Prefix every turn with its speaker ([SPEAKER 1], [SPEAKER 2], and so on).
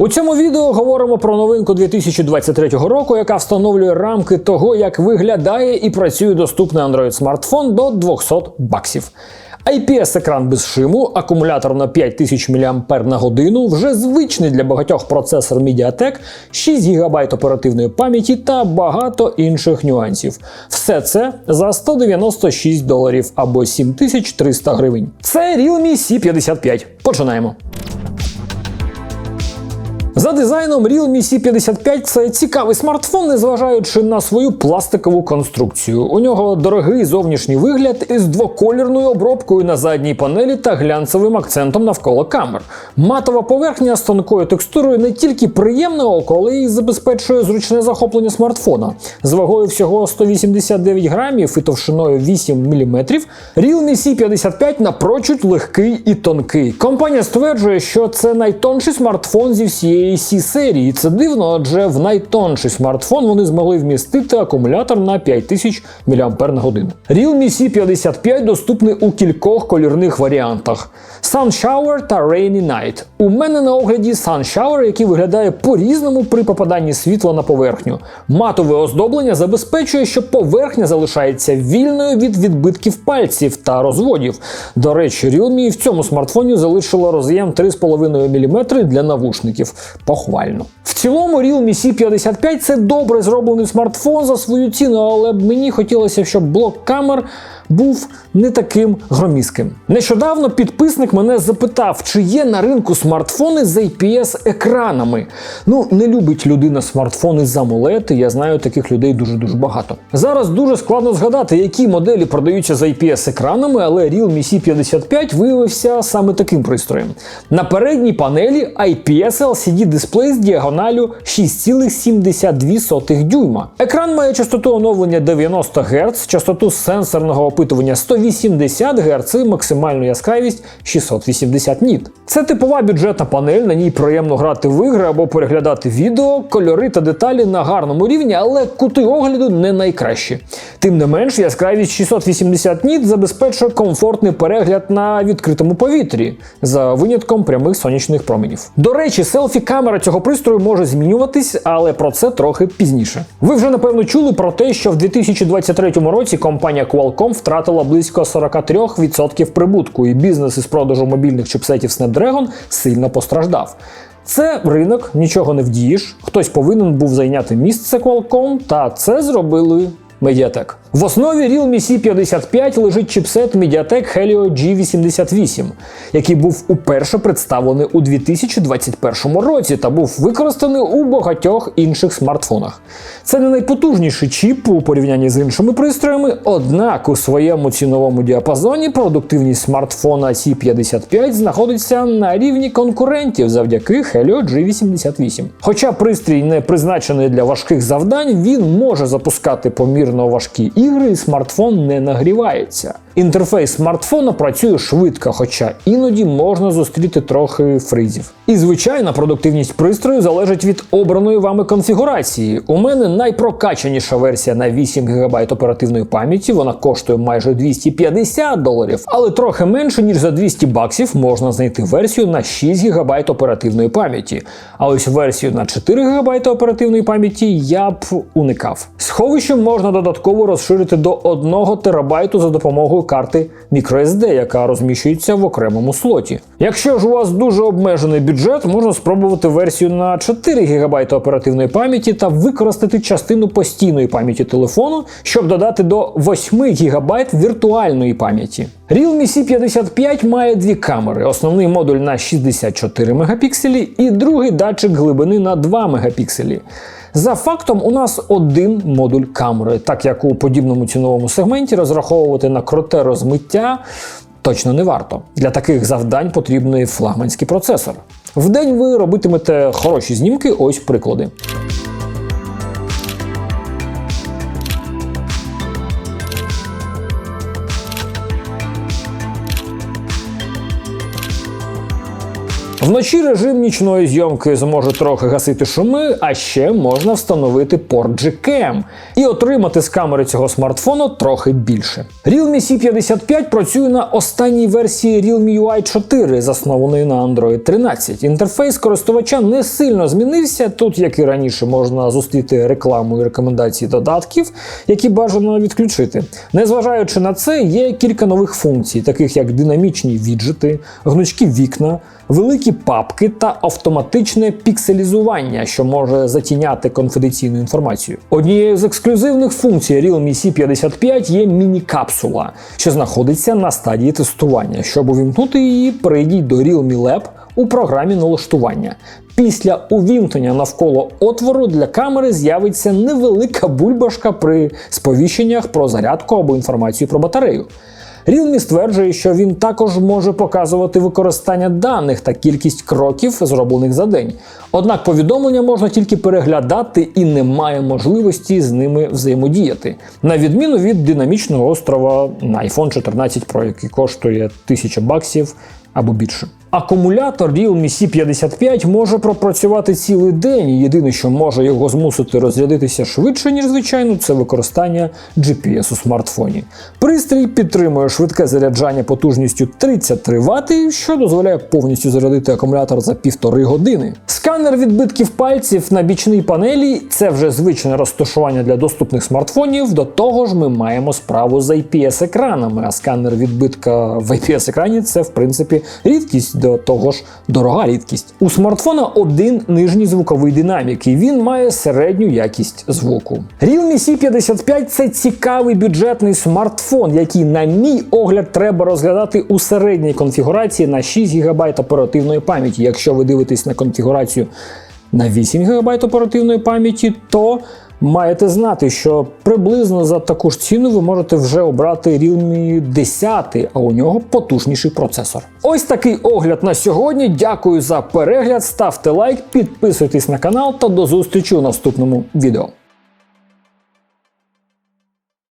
[SPEAKER 1] У цьому відео говоримо про новинку 2023 року, яка встановлює рамки того, як виглядає і працює доступний Android смартфон до 200 баксів. IPS-екран без шиму, акумулятор на 5000 мАч вже звичний для багатьох процесор MediaTek, 6 ГБ оперативної пам'яті та багато інших нюансів. Все це за 196 доларів або 7300 гривень. Це Realme C55. Починаємо. За дизайном Realme C55 це цікавий смартфон, незважаючи на свою пластикову конструкцію. У нього дорогий зовнішній вигляд із двоколірною обробкою на задній панелі та глянцевим акцентом навколо камер. Матова поверхня з тонкою текстурою не тільки приємне око, але й забезпечує зручне захоплення смартфона. З вагою всього 189 грамів і товщиною 8 мм, Realme C55 напрочуд легкий і тонкий. Компанія стверджує, що це найтонший смартфон зі всієї c серії. Це дивно, адже в найтонший смартфон вони змогли вмістити акумулятор на 5000 мАч. Realme C55 доступний у кількох колірних варіантах: Sun Shower та Rainy Night. У мене на огляді Sun Shower, який виглядає по-різному при попаданні світла на поверхню. Матове оздоблення забезпечує, що поверхня залишається вільною від відбитків пальців та розводів. До речі, Realme в цьому смартфоні залишило роз'єм 3,5 мм для навушників. Похвально. В цілому Realme C55 це добре зроблений смартфон за свою ціну, але мені хотілося, щоб блок камер був не таким громіським. Нещодавно підписник мене запитав, чи є на ринку смартфони з IPS-екранами. Ну, не любить людина смартфони з і я знаю таких людей дуже-дуже багато. Зараз дуже складно згадати, які моделі продаються з IPS-екранами, але Realme C55 виявився саме таким пристроєм. На передній панелі IPS LCD дисплей з діагоналю 6,72 дюйма. Екран має частоту оновлення 90 Гц, частоту сенсорного опитування 180 Гц максимальну яскравість 680 ніт. Це типова бюджетна панель, на ній приємно грати в ігри або переглядати відео, кольори та деталі на гарному рівні, але кути огляду не найкращі. Тим не менш, яскравість 680 ніт забезпечує комфортний перегляд на відкритому повітрі, за винятком прямих сонячних променів. До речі, селфі-камера цього пристрою може змінюватись, але про це трохи пізніше. Ви вже напевно чули про те, що в 2023 році компанія Qualcomm втратила близько 43% прибутку, і бізнес із продажу мобільних чіпсетів Snapdragon сильно постраждав. Це ринок, нічого не вдієш. Хтось повинен був зайняти місце Qualcomm, та це зробили Mediatek. В основі Realme C55 лежить чипсет Mediatek Helio G88, який був уперше представлений у 2021 році та був використаний у багатьох інших смартфонах. Це не найпотужніший чіп у порівнянні з іншими пристроями, однак у своєму ціновому діапазоні продуктивність смартфона C55 знаходиться на рівні конкурентів завдяки Helio G88. Хоча пристрій не призначений для важких завдань, він може запускати помірно важкі ігри, і смартфон не нагрівається. Інтерфейс смартфона працює швидко, хоча іноді можна зустріти трохи фризів. І звичайна продуктивність пристрою залежить від обраної вами конфігурації. У мене найпрокачаніша версія на 8 ГБ оперативної пам'яті, вона коштує майже 250 доларів, але трохи менше ніж за 200 баксів можна знайти версію на 6 ГБ оперативної пам'яті. А ось версію на 4 ГБ оперативної пам'яті я б уникав. Сховище можна додатково розширити до 1 ТБ за допомогою карти microSD, яка розміщується в окремому слоті. Якщо ж у вас дуже обмежений бюджет, можна спробувати версію на 4 ГБ оперативної пам'яті та використати частину постійної пам'яті телефону, щоб додати до 8 ГБ віртуальної пам'яті. Realme C55 має дві камери: основний модуль на 64 мегапікселі і другий датчик глибини на 2 мегапікселі. За фактом, у нас один модуль камери, так як у подібному ціновому сегменті розраховувати на кроте розмиття точно не варто. Для таких завдань потрібний флагманський процесор. Вдень ви робитимете хороші знімки, ось приклади. Вночі режим нічної зйомки зможе трохи гасити шуми, а ще можна встановити порт Gcam і отримати з камери цього смартфону трохи більше. Realme C55 працює на останній версії Realme UI 4, заснованої на Android 13. Інтерфейс користувача не сильно змінився. Тут, як і раніше, можна зустріти рекламу і рекомендації додатків, які бажано відключити. Незважаючи на це, є кілька нових функцій, таких як динамічні віджити, гнучкі вікна, великі папки та автоматичне пікселізування, що може затіняти конфіденційну інформацію. Однією з ексклюзивних функцій Realme C55 є міні-капсула, що знаходиться на стадії тестування. Щоб увімкнути її, перейдіть до Realme Lab у програмі налаштування. Після увімкнення навколо отвору для камери з'явиться невелика бульбашка при сповіщеннях про зарядку або інформацію про батарею. Realme стверджує, що він також може показувати використання даних та кількість кроків, зроблених за день. Однак повідомлення можна тільки переглядати і немає можливості з ними взаємодіяти, на відміну від динамічного острова на iPhone 14 Pro, який коштує 1000 баксів або більше. Акумулятор Realme C55 може пропрацювати цілий день. Єдине, що може його змусити розрядитися швидше, ніж звичайно, це використання GPS у смартфоні. Пристрій підтримує швидке заряджання потужністю 33 Вт, що дозволяє повністю зарядити акумулятор за півтори години. Сканер відбитків пальців на бічній панелі це вже звичне розташування для доступних смартфонів. До того ж, ми маємо справу з IPS-екранами, а сканер відбитка в IPS-екрані це в принципі рідкість до того ж дорога рідкість. У смартфона один нижній звуковий динамік, і він має середню якість звуку. Realme C55 це цікавий бюджетний смартфон, який, на мій огляд, треба розглядати у середній конфігурації на 6 ГБ оперативної пам'яті. Якщо ви дивитесь на конфігурацію на 8 ГБ оперативної пам'яті, то маєте знати, що приблизно за таку ж ціну ви можете вже обрати Realme 10, а у нього потужніший процесор. Ось такий огляд на сьогодні. Дякую за перегляд. Ставте лайк, підписуйтесь на канал та до зустрічі у наступному відео.